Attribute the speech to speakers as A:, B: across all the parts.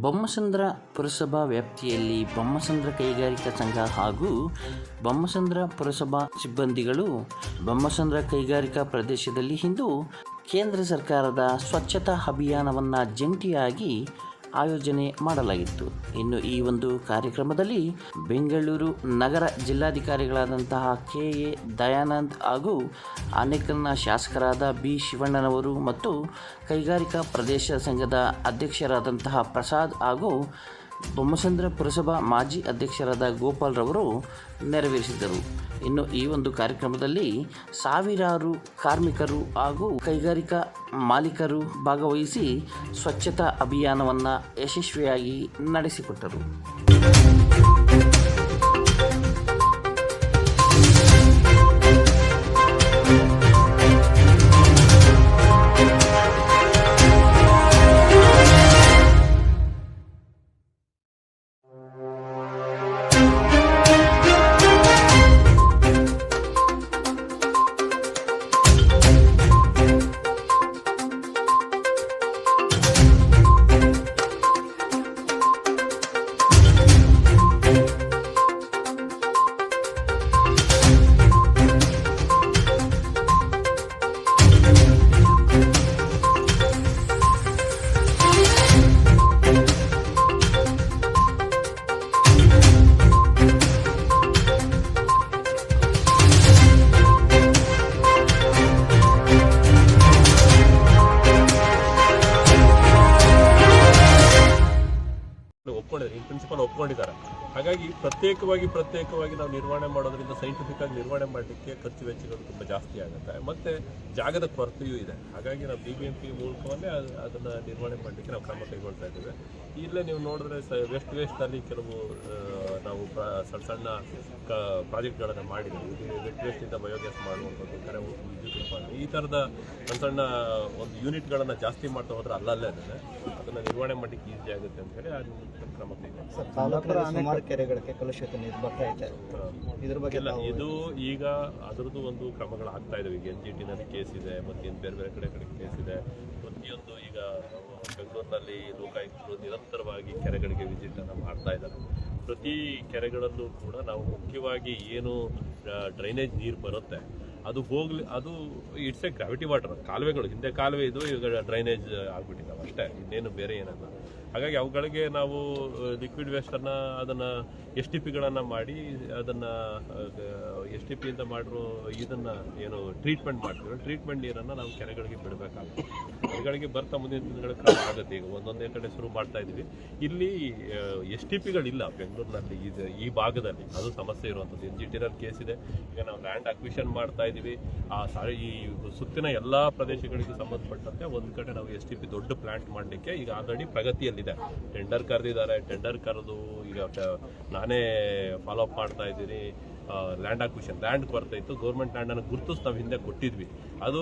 A: ಬೊಮ್ಮಸಂದ್ರ ಪುರಸಭಾ ವ್ಯಾಪ್ತಿಯಲ್ಲಿ ಬೊಮ್ಮಸಂದ್ರ ಕೈಗಾರಿಕಾ ಸಂಘ ಹಾಗೂ ಬೊಮ್ಮಸಂದ್ರ ಪುರಸಭಾ ಸಿಬ್ಬಂದಿಗಳು ಬೊಮ್ಮಸಂದ್ರ ಕೈಗಾರಿಕಾ ಪ್ರದೇಶದಲ್ಲಿ ಇಂದು ಕೇಂದ್ರ ಸರ್ಕಾರದ ಸ್ವಚ್ಛತಾ ಅಭಿಯಾನವನ್ನು ಜಂಟಿಯಾಗಿ ಆಯೋಜನೆ ಮಾಡಲಾಗಿತ್ತು. ಇನ್ನು ಈ ಒಂದು ಕಾರ್ಯಕ್ರಮದಲ್ಲಿ ಬೆಂಗಳೂರು ನಗರ ಜಿಲ್ಲಾಧಿಕಾರಿಗಳಾದಂತಹ ಕೆ. ಎ. ದಯಾನಂದ್ ಹಾಗೂ ಅನೇಕನ ಶಾಸಕರಾದ ಬಿ. ಶಿವಣ್ಣನವರು ಮತ್ತು ಕೈಗಾರಿಕಾ ಪ್ರದೇಶ ಸಂಘದ ಅಧ್ಯಕ್ಷರಾದಂತಹ ಪ್ರಸಾದ್ ಹಾಗೂ ಬೊಮ್ಮಸಂದ್ರ ಪುರಸಭಾ ಮಾಜಿ ಅಧ್ಯಕ್ಷರಾದ ಗೋಪಾಲ್ ರವರು ನೆರವೇರಿಸಿದರು. ಇನ್ನು ಈ ಒಂದು ಕಾರ್ಯಕ್ರಮದಲ್ಲಿ ಸಾವಿರಾರು ಕಾರ್ಮಿಕರು ಹಾಗೂ ಕೈಗಾರಿಕಾ ಮಾಲೀಕರು ಭಾಗವಹಿಸಿ ಸ್ವಚ್ಛತಾ ಅಭಿಯಾನವನ್ನು ಯಶಸ್ವಿಯಾಗಿ ನಡೆಸಿಕೊಟ್ಟರು.
B: ಪ್ರತ್ಯೇಕವಾಗಿ ಪ್ರತ್ಯೇಕವಾಗಿ ನಾವು ನಿರ್ವಹಣೆ ಮಾಡೋದ್ರಿಂದ ಸೈಂಟಿಫಿಕ್ ಆಗಿ ನಿರ್ವಹಣೆ ಮಾಡಲಿಕ್ಕೆ ಖರ್ಚು ವೆಚ್ಚಗಳು ತುಂಬ ಜಾಸ್ತಿ ಆಗುತ್ತೆ. ಮತ್ತೆ ಜಾಗದ ಕೊರತೆಯೂ ಇದೆ. ಹಾಗಾಗಿ ನಾವು ಬಿ ಬಿ ಎಂ ಪಿ ಮೂಲಕವನ್ನೇ ಅದನ್ನು ನಿರ್ವಹಣೆ ಮಾಡಲಿಕ್ಕೆ ನಾವು ಕ್ರಮ ಕೈಗೊಳ್ತಾ ಇದ್ದೇವೆ. ಇಲ್ಲೇ ನೀವು ನೋಡಿದ್ರೆ ಸ ವೆಸ್ಟ್ ವೇಸ್ಟಲ್ಲಿ ಕೆಲವು ನಾವು ಪ್ರ ಸಣ್ಣ ಸಣ್ಣ ಕ ಪ್ರಾಜೆಕ್ಟ್ಗಳನ್ನು ಮಾಡಿದ್ದೀವಿ ಇದು ವೆಸ್ಟ್ ವೇಸ್ಟಿಂದ ಬಯೋಗ್ಯಾಸ್ ಮಾಡುವಂಥದ್ದು ಕರೆ ವಿದ್ಯುತ್ ಉತ್ಪಾದನೆ ಈ ಥರದ ಸಣ್ಣ ಸಣ್ಣ ಒಂದು ಯೂನಿಟ್ಗಳನ್ನು ಜಾಸ್ತಿ ಮಾಡ್ತಾ ಹೋದ್ರೆ ಅಲ್ಲಲ್ಲೇ ಇದೆ ಅದನ್ನು ನಿರ್ವಹಣೆ ಮಾಡಲಿಕ್ಕೆ ಈಸಿ ಆಗುತ್ತೆ ಅಂತ ಹೇಳಿ ಆ ನಿಟ್ಟಿನಲ್ಲಿ ಕ್ರಮ
C: ಸುಮಾರು ಕೆರೆಗಳಿಗೆ ಕಲುಷಿತ ನೀರು ಬರ್ತಾ ಇದೆ. ಇದ್ರ ಬಗ್ಗೆ
B: ಇಲ್ಲ ಇದು ಈಗ ಅದರದ್ದು ಒಂದು ಕ್ರಮಗಳು ಆಗ್ತಾ ಇದಾವೆ. ಈಗ ಎನ್ ಜಿ ಟಿನಲ್ಲಿ ಕೇಸ್ ಇದೆ ಮತ್ತೆ ಇನ್ನು ಬೇರೆ ಬೇರೆ ಕಡೆ ಕಡೆ ಕೇಸ್ ಇದೆ. ಪ್ರತಿಯೊಂದು ಈಗ ಬೆಂಗಳೂರಿನಲ್ಲಿ ಲೋಕಾಯುಕ್ತರು ನಿರಂತರವಾಗಿ ಕೆರೆಗಳಿಗೆ ವಿಸಿಟ್ ಅನ್ನು ಮಾಡ್ತಾ ಇದ್ದಾರೆ. ಪ್ರತಿ ಕೆರೆಗಳಲ್ಲೂ ಕೂಡ ನಾವು ಮುಖ್ಯವಾಗಿ ಏನು ಡ್ರೈನೇಜ್ ನೀರು ಬರುತ್ತೆ. ಅದು ಹೋಗ್ಲಿ, ಅದು ಇಟ್ಸ್ ಎ ಗ್ರಾವಿಟಿ ವಾಟರ್, ಕಾಲುವೆಗಳು, ಹಿಂದೆ ಕಾಲುವೆ ಇದು ಈಗ ಡ್ರೈನೇಜ್ ಆಗ್ಬಿಟ್ಟಿದ್ದಾವೆ ಅಷ್ಟೇ, ಇನ್ನೇನು ಬೇರೆ ಏನಲ್ಲ. ಹಾಗಾಗಿ ಅವುಗಳಿಗೆ ನಾವು ಲಿಕ್ವಿಡ್ ವೇಸ್ಟನ್ನು ಅದನ್ನು ಎಸ್ ಟಿ ಪಿಗಳನ್ನು ಮಾಡಿ, ಅದನ್ನು ಎಸ್ ಟಿ ಪಿಯಿಂದ ಮಾಡಿರೋ ಇದನ್ನು ಏನು ಟ್ರೀಟ್ಮೆಂಟ್ ಮಾಡ್ತೀವಿ. ಟ್ರೀಟ್ಮೆಂಟ್ ನೀರನ್ನು ನಾವು ಕೆರೆಗಳಿಗೆ ಬಿಡಬೇಕಾಗುತ್ತೆ. ಕೆರೆಗಳಿಗೆ ಬರ್ತಾ ಮುಂದಿನ ದಿನಗಳ ಆಗುತ್ತೆ ಈಗ. ಒಂದೊಂದೇ ಕಡೆ ಶುರು ಮಾಡ್ತಾ ಇದ್ದೀವಿ. ಇಲ್ಲಿ ಎಸ್ ಟಿ ಪಿಗಳಿಲ್ಲ ಬೆಂಗಳೂರಿನಲ್ಲಿ ಇದು ಈ ಭಾಗದಲ್ಲಿ. ಅದು ಸಮಸ್ಯೆ ಇರುವಂಥದ್ದು. ಎನ್ ಜಿ ಟಿನಲ್ಲಿ ಕೇಸ್ ಇದೆ. ಈಗ ನಾವು ಲ್ಯಾಂಡ್ ಅಕ್ವಿಷನ್ ಮಾಡ್ತಾ ಇದೀವಿ ಆ, ಸಾರಿ, ಈ ಸುತ್ತಿನ ಎಲ್ಲ ಪ್ರದೇಶಗಳಿಗೆ ಸಂಬಂಧಪಟ್ಟಂತೆ ಒಂದು ಕಡೆ ನಾವು ಎಸ್ ಟಿ ಪಿ ದೊಡ್ಡ ಪ್ಲಾಂಟ್ ಮಾಡಲಿಕ್ಕೆ ಈಗ ಆಲ್ರೆಡಿ ಪ್ರಗತಿಯಲ್ಲಿದೆ ಟೆಂಡರ್ ಕರೆದಿದ್ದಾರೆ. ಟೆಂಡರ್ ಕರೆದು ಈಗ ನಾನೇ ಫಾಲೋ ಅಪ್ ಮಾಡ್ತಾ ಇದ್ದೀನಿ. ಲ್ಯಾಂಡ್ ಆಕ್ವಿಷನ್ ಲ್ಯಾಂಡ್ ಕೊರತೆ ಇತ್ತು. ಗೌರ್ಮೆಂಟ್ ಲ್ಯಾಂಡನ್ನು ಗುರುತಿಸಿ ನಾವು ಹಿಂದೆ ಕೊಟ್ಟಿದ್ವಿ. ಅದು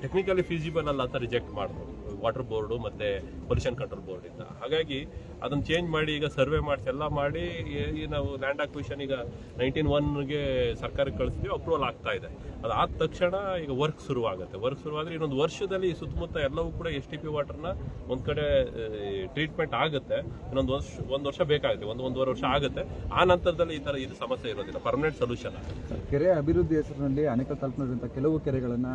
B: ಟೆಕ್ನಿಕಲಿ ಫೀಸಿಬಲ್ ಅಲ್ಲ ಅಂತ ರಿಜೆಕ್ಟ್ ಮಾಡಿದ್ರು ವಾಟರ್ ಬೋರ್ಡು ಮತ್ತು ಪೊಲ್ಯೂಷನ್ ಕಂಟ್ರೋಲ್ ಬೋರ್ಡಿಂದ ಹಾಗಾಗಿ ಅದನ್ನು ಚೇಂಜ್ ಮಾಡಿ ಈಗ ಸರ್ವೆ ಮಾಡಿಸಿ ಎಲ್ಲ ಮಾಡಿ, ಈ- ನಾವು ಲ್ಯಾಂಡ್ ಆಕ್ವಿಷನ್ ಈಗ ನೈನ್ಟೀನ್ ಒನ್ಗೆ ಸರ್ಕಾರಕ್ಕೆ ಕಳಿಸ್ತೀವಿ ಅಪ್ರೂವಲ್ ಆಗ್ತಾ ಇದೆ. ಅದಾದ ತಕ್ಷಣ ಈಗ ವರ್ಕ್ ಶುರುವಾಗುತ್ತೆ. ವರ್ಕ್ ಶುರುವಾದ್ರೆ ಇನ್ನೊಂದು ವರ್ಷದಲ್ಲಿ ಸುತ್ತಮುತ್ತ ಎಲ್ಲವೂ ಕೂಡ ಎಸ್ ಟಿ ಪಿ ವಾಟರ್ನ ಒಂದು ಕಡೆ ಟ್ರೀಟ್ಮೆಂಟ್ ಆಗುತ್ತೆ. ಇನ್ನೊಂದು ವರ್ಷ, ಒಂದು ವರ್ಷ ಬೇಕಾಗುತ್ತೆ. ಒಂದು, ಒಂದೂವರೆ ವರ್ಷ ಆಗುತ್ತೆ. ಆ ನಂತರದಲ್ಲಿ ಈ ಥರ ಇದು ಸಮಸ್ಯೆ ಇರೋದಿಲ್ಲ. ಪರ್ಮನೆಂಟ್ ಸೊಲ್ಯೂಷನ್
D: ಕೆರೆ ಅಭಿವೃದ್ಧಿ ಹೆಸರಿನಲ್ಲಿ ಅನೇಕ ಕಲ್ಪನೆಗಳಿಂದ ಕೆಲವು ಕೆರೆಗಳನ್ನ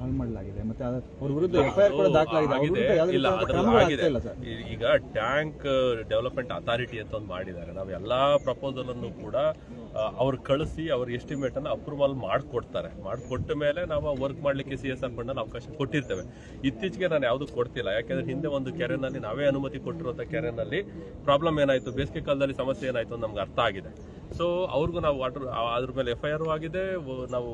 D: ಹಾಳ್ ಮಾಡಲಾಗಿದೆ. ಮತ್ತೆ ಅವ್ರ ವಿರುದ್ಧ ಎಫ್ಐಆರ್ ಕೂಡ ದಾಖಲಾಗಿದೆ.
B: ಇಲ್ಲ ಆಗಿದೆ. ಈಗ ಟ್ಯಾಂಕ್ ಡೆವಲಪ್ಮೆಂಟ್ ಅಥಾರಿಟಿ ಅಂತ ಒಂದು ಮಾಡಿದ್ದಾರೆ. ನಾವು ಎಲ್ಲಾ ಪ್ರಪೋಸಲ್ ಅನ್ನು ಕೂಡ ಅವ್ರು ಕಳಿಸಿ ಅವ್ರ ಎಸ್ಟಿಮೇಟ್ ಅನ್ನು ಅಪ್ರೂವಲ್ ಮಾಡಿಕೊಡ್ತಾರೆ. ಮಾಡಿಕೊಟ್ಟ ಮೇಲೆ ನಾವು ವರ್ಕ್ ಮಾಡ್ಲಿಕ್ಕೆ ಸಿ ಎಸ್ ಆರ್ ಫಂಡ್ ಅವಕಾಶ ಕೊಟ್ಟಿರ್ತೇವೆ. ಇತ್ತೀಚೆಗೆ ನಾನು ಯಾವುದು ಕೊಡ್ತಿಲ್ಲ. ಯಾಕಂದ್ರೆ ಹಿಂದೆ ಒಂದು ಕೆರೆನಲ್ಲಿ ನಾವೇ ಅನುಮತಿ ಕೊಟ್ಟಿರುವಂತ ಕೆರೆನಲ್ಲಿ ಪ್ರಾಬ್ಲಮ್ ಏನಾಯ್ತು? ಬೇಸಿಗೆ ಕಾಲದಲ್ಲಿ ಸಮಸ್ಯೆ ಏನಾಯ್ತು ಅಂತ ನಮ್ಗೆ ಅರ್ಥ ಆಗಿದೆ. ಸೊ ಅವ್ರಿಗೂ ನಾವು ವಾಟರ್ ಅದ್ರ ಮೇಲೆ ಎಫ್ ಐ ಆರ್ ಆಗಿದೆ. ನಾವು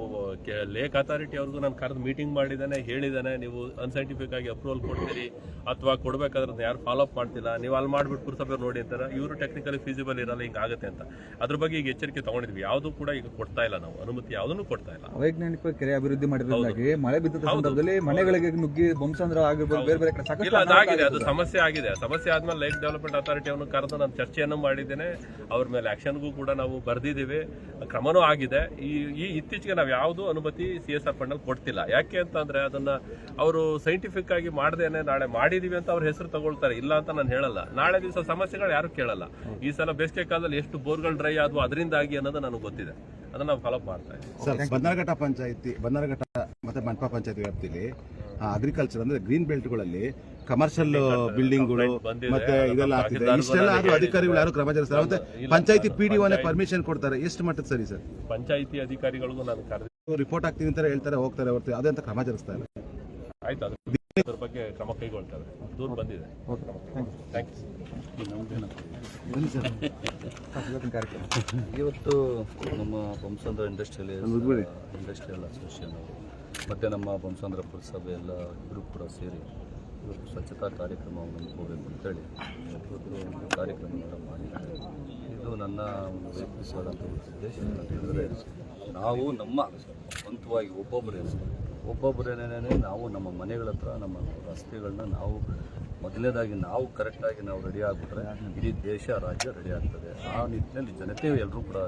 B: ಲೇಕ್ ಅಥಾರಿಟಿ ಅವ್ರಿಗೂ ನಾನು ಕರೆದು ಮೀಟಿಂಗ್ ಮಾಡಿದ್ದಾನೆ ಹೇಳಿದ್ದಾನೆ. ನೀವು ಅನ್ಸೈಂಟಿಫಿಕ್ ಆಗಿ ಅಪ್ರೂವಲ್ ಕೊಡ್ತೀರಿ ಅಥವಾ ಕೊಡಬೇಕಾದ್ರೆ ಯಾರು ಫಾಲೋ ಅಪ್ ಮಾಡ್ತಿಲ್ಲ ನೀವು ಅಲ್ಲಿ ಮಾಡ್ಬಿಟ್ಟು ಪುರಸಭೆ ನೋಡಿ ಅಂತಾರೆ ಇವರು ಟೆಕ್ನಿಕಲಿ ಫೀಸಿಬಲ್ ಇರಲ್ಲ ಹಿಂಗೆ ಆಗುತ್ತೆ ಅಂತ. ಅದ್ರ ಬಗ್ಗೆ ಈಗ ಎಚ್ಚರಿಕೆ ತಗೊಂಡಿದ್ವಿ. ಯಾವುದು ಕೂಡ ಈಗ ಕೊಡ್ತಾ ಇಲ್ಲ ನಾವು. ಅನುಮತಿ ಯಾವುದನ್ನು ಕೊಡ್ತಾ ಇಲ್ಲ.
D: ವೈಜ್ಞಾನಿಕ ಕೆರೆ ಅಭಿವೃದ್ಧಿ ಮಾಡಿರೋದಾಗಿ ಮಳೆ ಬಿದ್ದ ಸಂದರ್ಭದಲ್ಲಿ ಮನೆಗಳಿಗೆ ನುಗ್ಗಿ ಬಂಸಂದ್ರ ಆಗಿರ್ಬೋದು ಬೇರೆ ಬೇರೆ ಕಡೆ
B: ಇಲ್ಲ ಅದಾಗಿದೆ. ಅದು ಸಮಸ್ಯೆ ಆಗಿದೆ. ಸಮಸ್ಯೆ ಆದ್ಮೇಲೆ ಲೈಫ್ ಡೆವಲಪ್ಮೆಂಟ್ ಅಥಾರಿಟಿ ಅವನು ಕರೆದು ನಾನು ಚರ್ಚೆಯನ್ನು ಮಾಡಿದ್ದೇನೆ. ಅವ್ರ ಮೇಲೆ ಆಕ್ಷನ್ಗೂ ಕೂಡ ನಾವು ನಾವು ಬರೆದಿದ್ದೀವಿ, ಕ್ರಮನೂ ಆಗಿದೆ. ಈ ಈ ಇತ್ತೀಚೆಗೆ ನಾವು ಯಾವುದು ಅನುಮತಿ ಸಿ ಎಸ್ ಆರ್ ಫಂಡಲ್ಲಿ ಕೊಡ್ತಿಲ್ಲ. ಯಾಕೆ ಅಂತಂದ್ರೆ ಅದನ್ನ ಅವರು ಸೈಂಟಿಫಿಕ್ ಆಗಿ ಮಾಡ್ದೇನೆ ನಾಳೆ ಮಾಡಿದೀವಿ ಅಂತ ಅವ್ರ ಹೆಸರು ತಗೊಳ್ತಾರೆ. ಇಲ್ಲ ಅಂತ ನಾನು ಹೇಳಲ್ಲ. ನಾಳೆ ದಿವಸ ಸಮಸ್ಯೆಗಳು ಯಾರು ಕೇಳಲ್ಲ. ಈ ಸಲ ಬೇಸಿಗೆ ಕಾಲದಲ್ಲಿ ಎಷ್ಟು ಬೋರ್ಗಳು ಡ್ರೈ ಆದ್ವು ಅದರಿಂದಾಗಿ ಅನ್ನೋದು ನನಗೆ ಗೊತ್ತಿದೆ. ಅದನ್ನ ನಾವು ಫಾಲೋ ಮಾಡ್ತಾ ಇದ್ದೀವಿ.
E: ಸರ್ ಬನ್ನರಘಟ್ಟ ಪಂಚಾಯತಿ ಬನ್ನರಘಟ್ಟ ಮತ್ತೆ ಮಂಟಪ ಪಂಚಾಯತಿ ವ್ಯಾಪ್ತಿಲಿ ಅಗ್ರಿಕಲ್ಚರ್ ಅಂದ್ರೆ ಗ್ರೀನ್ ಬೆಲ್ಟ್ಗಳಲ್ಲಿ ಕಮರ್ಷಿಯಲ್ ಬಿಲ್ಡಿಂಗ್ಗಳು. ಮತ್ತೆ ಇದೆಲ್ಲ ಆಗ್ತಿದೆ. ಇಷ್ಟೆಲ್ಲ ಆದ್ರೂ ಅಧಿಕಾರಿಗಳು ಯಾರು ಕ್ರಮ ಜರುಗಿಸ್ತಾರೆ? ಮತ್ತೆ ಪಂಚಾಯತಿ ಪಿ ಡಿ ಪರ್ಮಿಷನ್ ಕೊಡ್ತಾರೆ. ಎಷ್ಟು ಮಟ್ಟದ ಸರಿ ಸರ್?
B: ಪಂಚಾಯತಿ ಅಧಿಕಾರಿಗಳಿಗೂ ನಾನು ಕರೆದು
E: ರಿಪೋರ್ಟ್ ಆಗ್ತೀನಿ ಅಂತ ಹೇಳ್ತಾರೆ ಹೋಗ್ತಾರೆ ಹೊರತು ಅದೇ ಅಂತ ಕ್ರಮ ಜರುಗಿಸ್ತಾ ಇಲ್ಲ.
B: ಆಯ್ತು ಅದ್ರ ಬಗ್ಗೆ ಕ್ರಮ ಕೈಗೊಳ್ತಾರೆ. ದೂರ ಬಂದಿದೆ. ಥ್ಯಾಂಕ್ ಯು
D: ಬನ್ನಿ ಸರ್. ಸಾಕು, ಕಾರ್ಯಕ್ರಮ.
F: ಇವತ್ತು ನಮ್ಮ ಬಂಸಂದ್ರ ಇಂಡಸ್ಟ್ರಿಯಲ್ ಇಂಡಸ್ಟ್ರಿಯಲ್ ಅಸೋಸಿಯೇಷನ್ ಮತ್ತು ನಮ್ಮ ಬಂಸಂದ್ರ ಪುರಸಭೆ ಎಲ್ಲ ಇಬ್ಬರು ಕೂಡ ಸೇರಿ ಇವತ್ತು ಸ್ವಚ್ಛತಾ ಕಾರ್ಯಕ್ರಮವನ್ನು ಹಮ್ಮಿಕೋಬೇಕು ಅಂತೇಳಿ ಇವತ್ತು ಕಾರ್ಯಕ್ರಮವನ್ನು ಮಾಡಿದ್ದಾರೆ. ಇದು ನನ್ನ ಒಂದು ವೈಯಕ್ತಿಕವಾದಂಥ ಉದ್ದೇಶ. ಏನಂತಂದರೆ ನಾವು ನಮ್ಮ ಸ್ವಂತವಾಗಿ ಒಬ್ಬೊಬ್ಬರೇನೆ ಒಬ್ಬೊಬ್ಬರೇನೇ ನಾವು ನಮ್ಮ ಮನೆಗಳ ಹತ್ರ, ನಮ್ಮ ರಸ್ತೆಗಳನ್ನ ನಾವು ಮೊದಲನೇದಾಗಿ ನಾವು ಕರೆಕ್ಟಾಗಿ ನಾವು ರೆಡಿ ಆಗಿಬಿಟ್ರೆ ಇಡೀ ದೇಶ, ರಾಜ್ಯ ರೆಡಿ ಆಗ್ತದೆ. ಆ ನಿಟ್ಟಿನಲ್ಲಿ ಜನತೆ ಎಲ್ಲರೂ ಕೂಡ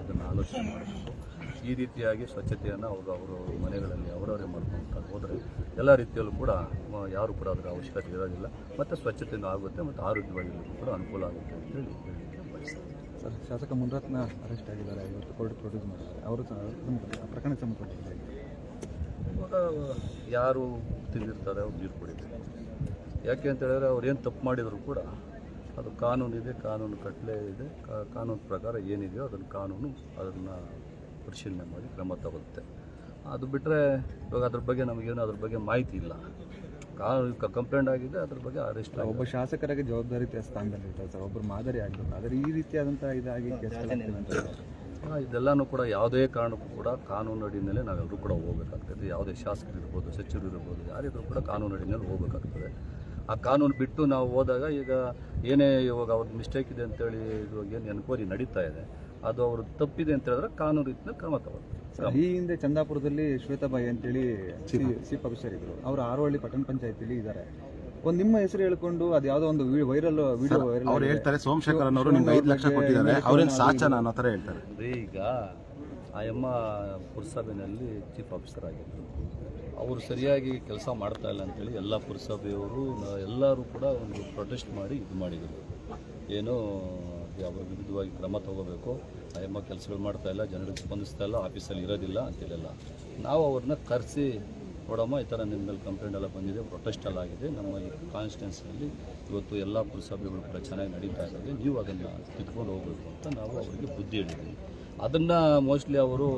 F: ಅದನ್ನು ಆಲೋಚನೆ ಮಾಡಬೇಕು. ಈ ರೀತಿಯಾಗಿ ಸ್ವಚ್ಛತೆಯನ್ನು ಅವರು ಅವರ ಮನೆಗಳಲ್ಲಿ ಅವರವರೇ ಮಾಡ್ಕೊಂತ ಹೋದರೆ ಎಲ್ಲ ರೀತಿಯಲ್ಲೂ ಕೂಡ ಯಾರು ಕೂಡ ಅದರ ಅವಶ್ಯಕತೆ ಇರೋದಿಲ್ಲ. ಮತ್ತು ಸ್ವಚ್ಛತೆಯೂ ಆಗುತ್ತೆ ಮತ್ತು ಆರೋಗ್ಯವಾಗಿರಲಿಕ್ಕೂ ಕೂಡ ಅನುಕೂಲ ಆಗುತ್ತೆ ಅಂತ ಹೇಳಿ
D: ಸರ್ ಶಾಸಕ ಮುನ್ರತ್ನ ಅರೆಸ್ಟ್ ಆಗಿದ್ದಾರೆ ಇವತ್ತು ಕೋರ್ಟ್ ಪ್ರೊಡ್ಯೂಸ್ ಮಾಡಿದ್ದಾರೆ. ಅವರು ಪ್ರಕರಣ ಪ್ರಕರಣಕ್ಕೆ ಸಂಬಂಧಪಟ್ಟಿದ್ದಾರೆ.
F: ಇವಾಗ ಯಾರು ತಿಳಿದಿರ್ತಾರೆ ಅವ್ರು ನೀರು ಕೊಡಿದ್ದಾರೆ ಯಾಕೆ ಅಂತ ಹೇಳಿದ್ರೆ ಅವ್ರು ಏನು ತಪ್ಪು ಮಾಡಿದರೂ ಕೂಡ ಅದು ಕಾನೂನಿದೆ ಕಾನೂನು ಕಟ್ಟಲೆ ಇದೆ ಕಾನೂನು ಪ್ರಕಾರ ಏನಿದೆಯೋ ಅದನ್ನು ಕಾನೂನು ಅದನ್ನು ಪರಿಶೀಲನೆ ಮಾಡಿ ಕ್ರಮ ತಗೊಳುತ್ತೆ ಅದು ಬಿಟ್ಟರೆ ಇವಾಗ ಅದ್ರ ಬಗ್ಗೆ ನಮಗೇನು ಅದ್ರ ಬಗ್ಗೆ ಮಾಹಿತಿ ಇಲ್ಲ. ಕಂಪ್ಲೇಂಟ್ ಆಗಿದೆ ಅದ್ರ ಬಗ್ಗೆ ಅರೆಸ್ಟ್
D: ಒಬ್ಬ ಶಾಸಕರಾಗಿ ಜವಾಬ್ದಾರಿ ಸ್ಥಾನದಲ್ಲಿ ಇರ್ತಾರೆ ಸರ್. ಒಬ್ಬರು ಮಾದರಿ ಆಗಬೇಕು. ಆದರೆ ಈ ರೀತಿಯಾದಂಥ ಇದಾಗಿ
F: ಇದೆಲ್ಲನೂ ಕೂಡ ಯಾವುದೇ ಕಾರಣಕ್ಕೂ ಕೂಡ ಕಾನೂನು ಅಡಿಯಲ್ಲಿ ನಾವೆಲ್ಲರೂ ಕೂಡ ಹೋಗಬೇಕಾಗ್ತದೆ. ಯಾವುದೇ ಶಾಸಕರು ಇರ್ಬೋದು ಸಚಿವರು ಇರ್ಬೋದು ಯಾರಿದ್ರು ಕೂಡ ಕಾನೂನು ಅಡಿಯಲ್ಲಿ ಹೋಗಬೇಕಾಗ್ತದೆ. ಆ ಕಾನೂನು ಬಿಟ್ಟು ನಾವು ಹೋದಾಗ ಈಗ ಏನೇ ಇವಾಗ ಅವ್ರದ್ದು ಮಿಸ್ಟೇಕ್ ಇದೆ ಅಂತೇಳಿ ಇವಾಗ ಏನು ಎನ್ಕ್ವೈರಿ ನಡೀತಾ ಇದೆ. ಅದು ಅವರು ತಪ್ಪಿದೆ ಅಂತ ಹೇಳಿದ್ರೆ ಕಾನೂನು ರೀತಿಯ ಕ್ರಮ ತಗೊಳ್ತಾರೆ.
D: ಈ ಹಿಂದೆ ಚಂದಾಪುರದಲ್ಲಿ ಶ್ವೇತಾಬಾಯಿ ಅಂತೇಳಿ ಚೀಫ್ ಆಫೀಸರ್ ಇದ್ರು ಅವರು ಆರೋಹಳ್ಳಿ ಪಟ್ಟಣ ಪಂಚಾಯತಿಲಿ ಇದ್ದಾರೆ. ಒಂದು ನಿಮ್ಮ ಹೆಸರು ಹೇಳ್ಕೊಂಡು ಅದು ಯಾವುದೋ ಒಂದು ವೈರಲ್ ವಿಡಿಯೋ ವೈರಲ್
E: ಅವ್ರು ಹೇಳ್ತಾರೆ ಸೋಮಶೇಖರ್ ಅನ್ನೋರು ನಿಮ್ಗೆ ಐದು ಲಕ್ಷ ಕೊಟ್ಟಿದ್ದಾರೆ. ಅವ್ರೇನು ಸಾಚನ ಅನ್ನೋ ಥರ ಹೇಳ್ತಾರೆ.
F: ಈಗ ಆ ಎಮ್ಮ ಪುರಸಭೆಯಲ್ಲಿ ಚೀಫ್ ಆಫೀಸರ್ ಆಗಿದ್ದರು ಅವರು ಸರಿಯಾಗಿ ಕೆಲಸ ಮಾಡ್ತಾ ಇಲ್ಲ ಅಂತೇಳಿ ಎಲ್ಲ ಪುರಸಭೆಯವರು ಎಲ್ಲರೂ ಕೂಡ ಒಂದು ಪ್ರೊಟೆಸ್ಟ್ ಮಾಡಿ ಇದು ಮಾಡಿದರು. ಏನೋ ಯಾವ ವಿರುದ್ಧವಾಗಿ ಕ್ರಮ ತಗೋಬೇಕು. ಅಮ್ಮ ಕೆಲಸಗಳು ಮಾಡ್ತಾ ಇಲ್ಲ, ಜನರಿಗೆ ಸ್ಪಂದಿಸ್ತಾ ಇಲ್ಲ, ಆಫೀಸಲ್ಲಿ ಇರೋದಿಲ್ಲ ಅಂತೇಳಿಲ್ಲ ನಾವು ಅವ್ರನ್ನ ಕರೆಸಿ, ನೋಡಮ್ಮ, ಈ ಥರ ನಿಮ್ಮ ಮೇಲೆ ಕಂಪ್ಲೇಂಟ್ ಎಲ್ಲ ಬಂದಿದೆ ಪ್ರೊಟೆಸ್ಟ್ ಎಲ್ಲ ಆಗಿದೆ. ನಮ್ಮ ಈ ಕಾನ್ಸ್ಟಿಟ್ಯೂನ್ಸಿಯಲ್ಲಿ ಇವತ್ತು ಎಲ್ಲ ಪುರಸಭೆಗಳು ಕೂಡ ಚೆನ್ನಾಗಿ ನಡೀತಾ ಇದ್ದಾವೆ ನೀವು ಅದನ್ನು ತಿದ್ಕೊಂಡು ಹೋಗಬೇಕು ಅಂತ ನಾವು ಅವರಿಗೆ ಬುದ್ಧಿ ಹೇಳಿದ್ದೀವಿ. ಅದನ್ನು ಮೋಸ್ಟ್ಲಿ ಅವರು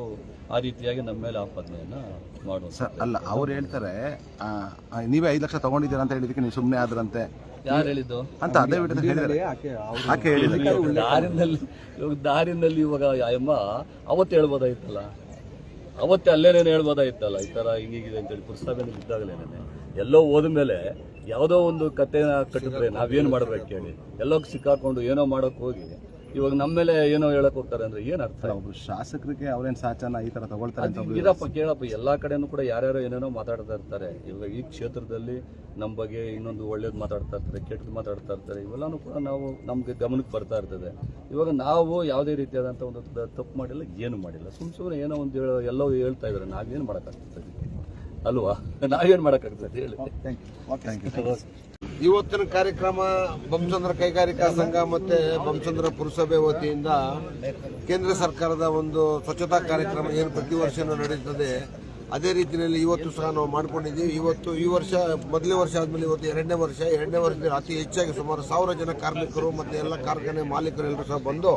F: ಆ ರೀತಿಯಾಗಿ ನಮ್ಮ ಮೇಲೆ ಆಪಾದನೆಯನ್ನು ಮಾಡುವ
E: ಸರ್, ಅಲ್ಲ, ಅವ್ರು ಹೇಳ್ತಾರೆ ನೀವೇ ಐದು ಲಕ್ಷ ತೊಗೊಂಡಿದ್ದೀರಾ ಅಂತ ಹೇಳಿದಕ್ಕೆ ನೀವು ಸುಮ್ಮನೆ ಆದ್ರಂತೆ.
F: ಯಾರು ಹೇಳಿದ್ದು?
E: ಅಂತ ಅದೇ ವಿಡಿಯೋದಲ್ಲಿ ಹೇಳಿದ್ದಾರೆ.
D: ಆಕೆ
E: ಆಕೆ ಹೇಳಿದ್ರು
F: ಇವಾಗ ದಾರಿನಲ್ಲಿ ಇವಾಗ ದಾರಿನಲ್ಲಿ ಇವಾಗ ಆ ಅಮ್ಮ ಅವತ್ತು ಹೇಳ್ಬೋದಾಯ್ತಲ್ಲ? ಅವತ್ತೇ ಅಲ್ಲೇನೇನು ಹೇಳ್ಬೋದಾಯ್ತಲ್ಲ? ಈ ಥರ ಹಿಂಗಿದೆ ಅಂತೇಳಿ ಪುಸ್ತಕದಲ್ಲಿ ಇದ್ದಾಗಲೇನೆ ಎಲ್ಲೋ ಹೋದ ಮೇಲೆ ಯಾವುದೋ ಒಂದು ಕಥೆನ ಕಟ್ಟಿದ್ರೆ ನಾವೇನು ಮಾಡ್ಬೇಕು ಹೇಳಿ ಎಲ್ಲೋ ಸಿಕ್ಕಾಕೊಂಡು ಏನೋ ಮಾಡೋಕೆ ಹೋಗಿ ಇವಾಗ ನಮ್ಮ ಮೇಲೆ ಏನೋ ಹೇಳಕ್ ಹೋಗ್ತಾರೆ ಅಂದ್ರೆ ಏನು ಅರ್ಥ?
E: ಒಬ್ರು ಶಾಸಕರಿಗೆ ಅವ್ರೇನ್ ಸಾಚನ ಈ ತರ ತಗೊಳ್ತಾರೆ ಅಂತ ಒಬ್ರು
F: ಕೇಳಪ್ಪ ಎಲ್ಲಾ ಕಡೆನೂ ಕೂಡ ಯಾರ್ಯಾರು ಏನೇನೋ ಮಾತಾಡ್ತಾ ಇರ್ತಾರೆ. ಇವಾಗ ಈ ಕ್ಷೇತ್ರದಲ್ಲಿ ನಮ್ಮ ಬಗ್ಗೆ ಇನ್ನೊಂದು ಒಳ್ಳೇದು ಮಾತಾಡ್ತಾ ಇರ್ತಾರೆ ಕೆಟ್ಟದ್ದು ಮಾತಾಡ್ತಾ ಇರ್ತಾರೆ ಇವೆಲ್ಲಾನು ಕೂಡ ನಾವು ನಮ್ಗೆ ಗಮನಕ್ಕೆ ಬರ್ತಾ ಇರ್ತದೆ. ಇವಾಗ ನಾವು ಯಾವುದೇ ರೀತಿಯಾದಂಥ ಒಂದು ತಪ್ಪು ಮಾಡಿಲ್ಲ ಏನು ಮಾಡಿಲ್ಲ. ಸುಮ್ ಸುಮ್ಮನೆ ಏನೋ ಒಂದು ಹೇಳೋ ಎಲ್ಲೋ ಹೇಳ್ತಾ ಇದ್ದಾರೆ ನಾವೇನು ಮಾಡೋಕ್ಕಾಗ್ತದೆ? ಅಲ್ವಾ? ನಾವೇನು ಮಾಡೋಕ್ಕಾಗ್ತದೆ? ಹೇಳಿ.
D: ಥ್ಯಾಂಕ್ ಯು
G: ಇವತ್ತಿನ ಕಾರ್ಯಕ್ರಮ ಬಮಚಂದ್ರ ಕೈಗಾರಿಕಾ ಸಂಘ ಮತ್ತೆ ಬಮಚಂದ್ರ ಪುರಸಭೆ ವತಿಯಿಂದ ಕೇಂದ್ರ ಸರ್ಕಾರದ ಒಂದು ಸ್ವಚ್ಛತಾ ಕಾರ್ಯಕ್ರಮ ಏನು ಪ್ರತಿ ವರ್ಷನೂ ನಡೀತದೆ, ಅದೇ ರೀತಿಯಲ್ಲಿ ಇವತ್ತು ಸಹ ನಾವು ಮಾಡ್ಕೊಂಡಿದ್ದೀವಿ. ಇವತ್ತು ಈ ವರ್ಷ, ಮೊದಲೇ ವರ್ಷ ಆದಮೇಲೆ ಇವತ್ತು ಎರಡನೇ ವರ್ಷ. ಎರಡನೇ ವರ್ಷದಲ್ಲಿ ಅತಿ ಹೆಚ್ಚಾಗಿ ಸುಮಾರು ಸಾವಿರ ಜನ ಕಾರ್ಮಿಕರು ಮತ್ತೆ ಎಲ್ಲ ಕಾರ್ಖಾನೆ ಮಾಲೀಕರು ಎಲ್ಲರೂ ಸಹ ಬಂದು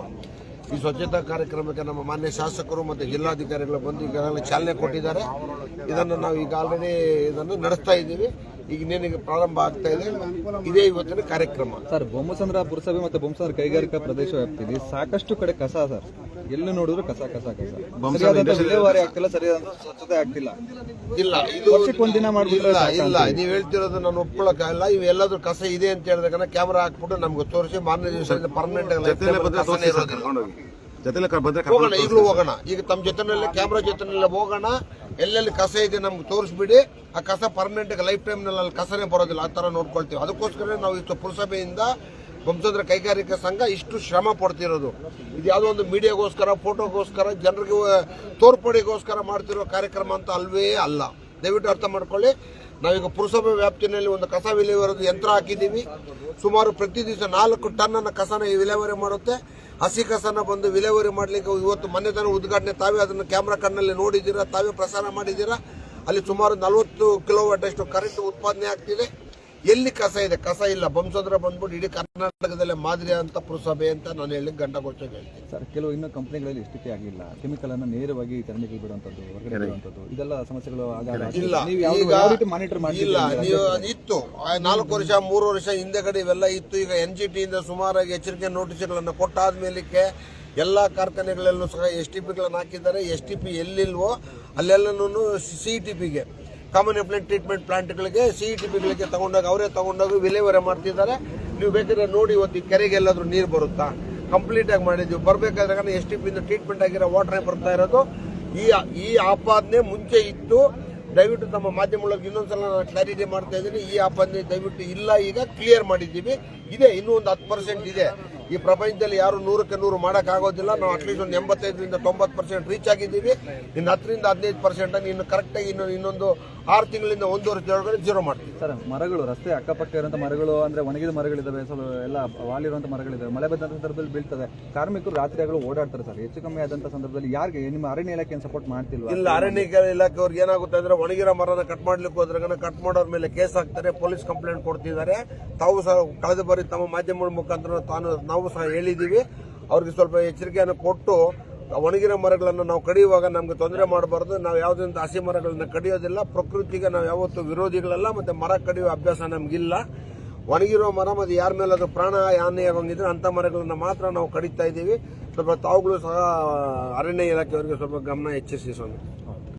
G: ಈ ಸ್ವಚ್ಛತಾ ಕಾರ್ಯಕ್ರಮಕ್ಕೆ ನಮ್ಮ ಮಾನ್ಯ ಶಾಸಕರು ಮತ್ತು ಜಿಲ್ಲಾಧಿಕಾರಿಗಳು ಬಂದು ಈಗಾಗಲೇ ಚಾಲನೆ ಕೊಟ್ಟಿದ್ದಾರೆ. ಇದನ್ನು ನಾವು ಈಗ ಆಲ್ರೆಡಿ ಇದನ್ನು ನಡೆಸ್ತಾ ಇದ್ದೀವಿ. ಈಗ ಇನ್ನೇನೀಗ ಪ್ರಾರಂಭ ಆಗ್ತಾ ಇದೆ. ಇದೇ ಇವತ್ತಿನ ಕಾರ್ಯಕ್ರಮ.
D: ಸರ್ ಬೊಮ್ಮಸಂದ್ರ ಪುರಸಭೆ ಮತ್ತು ಬೊಮ್ಮಸಂದ್ರ ಕೈಗಾರಿಕಾ ಪ್ರದೇಶ ವ್ಯಾಪ್ತಿಯಲ್ಲಿ ಸಾಕಷ್ಟು ಕಡೆ ಕಸ ಸರ್. ಎಲ್ಲಿ ನೋಡಿದ್ರು ಕಸ ಕಸ ಕಸ. ಸರಿಯಾದಂತ ವಿಲೇವಾರಿ ಆಗ್ತಿಲ್ಲ ಸರಿಯಾದಂತ ಸ್ವಚ್ಛತೆ ಆಗ್ತಿಲ್ಲ.
G: ಇಲ್ಲ ಇದು
D: ವರ್ಷಕ್ಕೆ ಒಂದಿನ ಮಾಡ್ಬಿಟ್ರೆ
G: ಇಲ್ಲ ಇಲ್ಲ. ನೀವು ಹೇಳ್ತಿರೋದು ನಾನು ಒಪ್ಕೊಳ್ಳೋಕ್ಕಾಗಲ್ಲ ಇವು ಎಲ್ಲಾದ್ರೂ ಕಸ ಇದೆ ಅಂತ ಹೇಳಿದಾಗ ಕ್ಯಾಮ್ರಾ ಹಾಕ್ಬಿಟ್ಟು ನಮ್ಗೆ ತೋರಿಸಿ ಮಾರನೇ ದಿವಸ ಪರ್ಮನೆಂಟ್
E: ಜೊತೆಲೆ ಜೊತೆಲೆ ಬಂದ್ರೆ ಕರ್ಕೊಂಡು
G: ಹೋಗೋಣ ಈಗಲೂ ಹೋಗೋಣ. ಈಗ ತಮ್ಮ ಜೊತೆನಲ್ಲೇ ಕ್ಯಾಮ್ರಾ ಜೊತೆನಲ್ಲೇ ಹೋಗೋಣ. ಎಲ್ಲೆಲ್ಲಿ ಕಸ ಇದೆ ನಮ್ಗೆ ತೋರಿಸ್ಬಿಡಿ. ಆ ಕಸ ಪರ್ಮನೆಂಟ್ ಲೈಫ್ ಟೈಮ್ನಲ್ಲಿ ಅಲ್ಲಿ ಕಸನೇ ಬರೋದಿಲ್ಲ ಆ ತರ ನೋಡ್ಕೊಳ್ತೀವಿ. ಅದಕ್ಕೋಸ್ಕರ ನಾವು ಇಷ್ಟು ಪುರಸಭೆಯಿಂದ ಬೊಮ್ಮಸಂದ್ರ ಕೈಗಾರಿಕಾ ಸಂಘ ಇಷ್ಟು ಶ್ರಮ ಪಡ್ತಿರೋದು. ಇದು ಯಾವುದೋ ಒಂದು ಮೀಡಿಯಾಗೋಸ್ಕರ ಫೋಟೋಗೋಸ್ಕರ ಜನರಿಗೆ ತೋರ್ಪಡಿಗೋಸ್ಕರ ಮಾಡ್ತಿರೋ ಕಾರ್ಯಕ್ರಮ ಅಂತ ಅಲ್ವೇ ಅಲ್ಲ. ದಯವಿಟ್ಟು ಅರ್ಥ ಮಾಡ್ಕೊಳ್ಳಿ. ನಾವೀಗ ಪುರಸಭೆ ವ್ಯಾಪ್ತಿನಲ್ಲಿ ಒಂದು ಕಸ ವಿಲೇವಾರಿ ಯಂತ್ರ ಹಾಕಿದ್ದೀವಿ. ಸುಮಾರು ಪ್ರತಿ ದಿವಸ ನಾಲ್ಕು ಟನ್ನನ್ನು ಕಸನ ವಿಲೇವಾರಿ ಮಾಡುತ್ತೆ. ಹಸಿ ಕಸನ ಬಂದು ವಿಲೇವಾರಿ ಮಾಡಲಿಕ್ಕೆ ಇವತ್ತು ಮೊನ್ನೆ ತನಕ ಉದ್ಘಾಟನೆ, ತಾವೇ ಅದನ್ನು ಕ್ಯಾಮ್ರಾ ಕಣ್ಣಲ್ಲಿ ನೋಡಿದ್ದೀರಾ, ತಾವೇ ಪ್ರಸಾರ ಮಾಡಿದ್ದೀರಾ? ಅಲ್ಲಿ ಸುಮಾರು ನಲವತ್ತು ಕಿಲೋವಾಟ್ ಅಷ್ಟು ಕರೆಂಟ್ ಉತ್ಪಾದನೆ ಆಗ್ತಿದೆ. ಎಲ್ಲಿ ಕಸ ಇದೆ? ಕಸ ಇಲ್ಲ. ಬಂಸೋದ್ರ ಬಂದ್ಬಿಟ್ಟು ಇಡೀ ಕರ್ನಾಟಕದಲ್ಲೇ ಮಾದರಿ ಅಂತ ಪುರಸಭೆ ಅಂತ ನಾನು ಹೇಳಿ ಗಂಟಗೋಷ್ಠಿಗೆ ಹೇಳ್ತೀನಿ.
D: ಸರ್ ಕೆಲವು ಇನ್ನೂ ಕಂಪ್ನಿಗಳಲ್ಲಿ ಇಷ್ಟಕ್ಕೆ ಆಗಿಲ್ಲ. ಕೆಮಿಕಲ್ ಅನ್ನು ನೇರವಾಗಿ ತರಣಿಗೆ ಬಿಡುವಂಥದ್ದು ಹೊರಗಡೆ ಬಿಡುವಂತದ್ದು ಇದೆಲ್ಲ ಸಮಸ್ಯೆಗಳು
G: ಇಲ್ಲ.
D: ನೀವು ಯಾವ-
G: ಈಗ
D: ಮಾನಿಟರ್
G: ಮಾಡಿ
D: ಇಲ್ಲ
G: ನೀವು ಇತ್ತು. ನಾಲ್ಕು ವರ್ಷ ಮೂರು ವರ್ಷ ಹಿಂದೆಗಡೆ ಇವೆಲ್ಲ ಇತ್ತು. ಈಗ ಎನ್ ಜಿ ಟಿಯಿಂದ ಸುಮಾರಾಗಿ ಎಚ್ಚರಿಕೆ ನೋಟಿಸ್ಗಳನ್ನು ಕೊಟ್ಟಾದ್ಮೇಲಕ್ಕೆ ಎಲ್ಲ ಕಾರ್ಖಾನೆಗಳಲ್ಲೂ ಸಹ ಎಸ್ ಟಿ ಪಿಗಳನ್ನು ಹಾಕಿದ್ದಾರೆ. ಎಸ್ ಟಿ ಪಿ ಎಲ್ಲಿಲ್ವೋ ಅಲ್ಲೆಲ್ಲನೂ ಸಿ ಟಿ ಪಿಗೆ ಕಾಮನ್ ಎಫ್ಲೆಂಟ್ ಟ್ರೀಟ್ಮೆಂಟ್ ಪ್ಲಾಂಟ್ಗಳಿಗೆ ಸಿ ಟಿ ಪಿಗಳಿಗೆ ತಗೊಂಡಾಗ ಅವರೇ ತಗೊಂಡಾಗ ವಿಲೇವಾರಿ ಮಾಡ್ತಿದ್ದಾರೆ. ನೀವು ಬೇಕಾದ್ರೆ ನೋಡಿ ಇವತ್ತು ಕೆರೆಗೆ ಎಲ್ಲಾದ್ರೂ ನೀರು ಬರುತ್ತಾ? ಕಂಪ್ಲೀಟ್ ಆಗಿ ಮಾಡಿದ್ವಿ ಬರಬೇಕಾದ್ರೆ ಎಸ್ ಟಿ ಪಿಯಿಂದ ಟ್ರೀಟ್ಮೆಂಟ್ ಆಗಿರೋ ವಾಟರ್ ಬರ್ತಾ ಇರೋದು. ಈ ಈ ಆಪಾದನೆ ಮುಂಚೆ ಇತ್ತು. ದಯವಿಟ್ಟು ತಮ್ಮ ಮಾಧ್ಯಮಗಳಿಗೆ ಇನ್ನೊಂದ್ಸಲ ನಾನು ಕ್ಲಾರಿಟಿ ಮಾಡ್ತಾ ಇದ್ದೀನಿ. ಈ ಆಪಾದನೆ ದಯವಿಟ್ಟು ಇಲ್ಲ, ಈಗ ಕ್ಲಿಯರ್ ಮಾಡಿದ್ದೀವಿ. ಇದೆ, ಇನ್ನೂ ಒಂದು ಹತ್ತು ಪರ್ಸೆಂಟ್ ಇದೆ. ಈ ಪ್ರಪಂಚದಲ್ಲಿ ಯಾರು ನೂರಕ್ಕೆ ನೂರು ಮಾಡೋಕ್ಕಾಗೋದಿಲ್ಲ. ನಾವು ಅಟ್ಲೀಸ್ಟ್ ಒಂದು ಎಂಬತ್ತೈದರಿಂದ ತೊಂಬತ್ತು ಪರ್ಸೆಂಟ್ ರೀಚ್ ಆಗಿದ್ದೀವಿ. ಇನ್ನು ಹತ್ತರಿಂದ ಹದಿನೈದು ಪರ್ಸೆಂಟ್ ಇನ್ನು ಕರೆಕ್ಟಾಗಿ ಇನ್ನು ಇನ್ನೊಂದು ಆರು ತಿಂಗಳಿಂದ ಒಂದೂವರೆ ತಿಂಗಳು ಜೀರೋ ಮಾಡ್ತೀವಿ.
D: ಸರ್ ಮರಗಳು ರಸ್ತೆ ಅಕ್ಕಪಕ್ಕ ಇರುವಂಥ ಮರಗಳು ಅಂದರೆ ಒಣಗಿದ ಮರಗಳಿದ್ದಾವೆ ಸ್ವಲ್ಪ ಎಲ್ಲ ವಾಲಿರುವಂಥ ಮರಗಳಿದ್ದಾವೆ ಮಳೆ ಬಂದಂಥ ಸಂದರ್ಭದಲ್ಲಿ ಬೀಳ್ತದೆ. ಕಾರ್ಮಿಕರು ರಾತ್ರಿಗಳು ಓಡಾಡ್ತಾರೆ ಸರ್. ಹೆಚ್ಚು ಕಮ್ಮಿ ಆದಂಥ ಸಂದರ್ಭದಲ್ಲಿ ಯಾರಿಗೆ ನಿಮ್ಮ ಅರಣ್ಯ ಇಲಾಖೆ ಸಪೋರ್ಟ್ ಮಾಡ್ತಿಲ್ಲ
G: ಇಲ್ಲ ಅರಣ್ಯ ಇಲಾಖೆ ಅವ್ರಿಗೆ ಏನಾಗುತ್ತೆ ಅಂದರೆ ಒಣಗಿರ ಮರನ ಕಟ್ ಮಾಡ್ಲಿಕ್ಕೆ ಹೋದ್ರೆ ಕಟ್ ಮಾಡೋರ ಮೇಲೆ ಕೇಸ್ ಹಾಕ್ತಾರೆ ಪೊಲೀಸ್ ಕಂಪ್ಲೇಂಟ್ ಕೊಡ್ತಿದ್ದಾರೆ. ತಾವು ಸಹ ಕಳೆದ ಬಾರಿ ತಮ್ಮ ಮಾಧ್ಯಮಗಳ ಮುಖಾಂತರ ತಾನು ನಾವು ಸಹ ಹೇಳಿದ್ದೀವಿ. ಅವ್ರಿಗೆ ಸ್ವಲ್ಪ ಎಚ್ಚರಿಕೆಯನ್ನು ಕೊಟ್ಟು ಒಣಗಿನ ಮರಗಳನ್ನು ನಾವು ಕಡಿಯುವಾಗ ನಮಗೆ ತೊಂದರೆ ಮಾಡಬಾರ್ದು. ನಾವು ಯಾವುದರಿಂದ ಹಸಿ ಮರಗಳನ್ನು ಕಡಿಯೋದಿಲ್ಲ. ಪ್ರಕೃತಿಗೆ ನಾವು ಯಾವತ್ತೂ ವಿರೋಧಿಗಳಲ್ಲ. ಮತ್ತು ಮರ ಕಡಿಯುವ ಅಭ್ಯಾಸ ನಮಗಿಲ್ಲ. ಒಣಗಿರೋ ಮರ ಮತ್ತು ಯಾರ ಮೇಲೆ ಅದು ಪ್ರಾಣ ಹಾನಿಯಾಗೋಂಗಿದ್ರೆ ಅಂಥ ಮರಗಳನ್ನು ಮಾತ್ರ ನಾವು ಕಡಿತಾ ಇದ್ದೀವಿ. ಸ್ವಲ್ಪ ತಾವುಗಳು ಸಹ ಅರಣ್ಯ ಇಲಾಖೆಯವರಿಗೆ ಸ್ವಲ್ಪ ಗಮನ ಹೆಚ್ಚಿಸಿ ಸ್ವಾಮಿ.